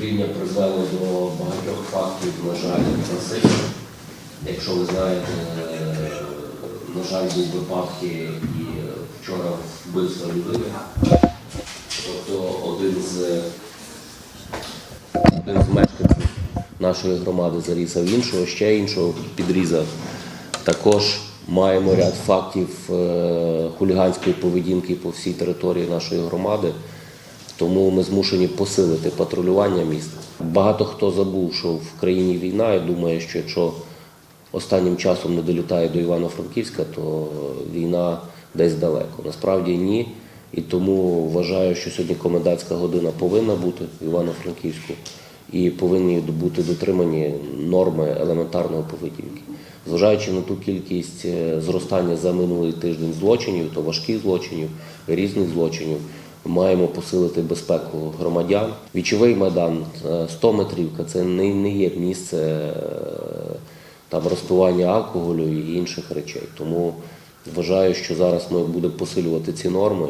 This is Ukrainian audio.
патруління призвело до багатьох фактів, на жаль, насильства. Якщо ви знаєте, е, на жаль, були випадки і вчора вбивство людини. Тобто один з, один з мешканців нашої громади зарізав іншого, ще іншого підрізав. Також маємо ряд фактів е, хуліганської поведінки по всій території нашої громади. Тому ми змушені посилити патрулювання міста. Багато хто забув, що в країні війна і думає, що якщо останнім часом не долітає до Івано-Франківська, то війна десь далеко. Насправді ні. І тому вважаю, що сьогодні комендантська година повинна бути в Івано-Франківську і повинні бути дотримані норми елементарної поведінки. Зважаючи на ту кількість е, зростання за минулий тиждень злочинів, то важких злочинів, різних злочинів, маємо посилити безпеку громадян. Вічовий майдан, е, 100 метрівка це не, не є місце е, там розпивання алкоголю і інших речей. Тому вважаю, що зараз ми будемо посилювати ці норми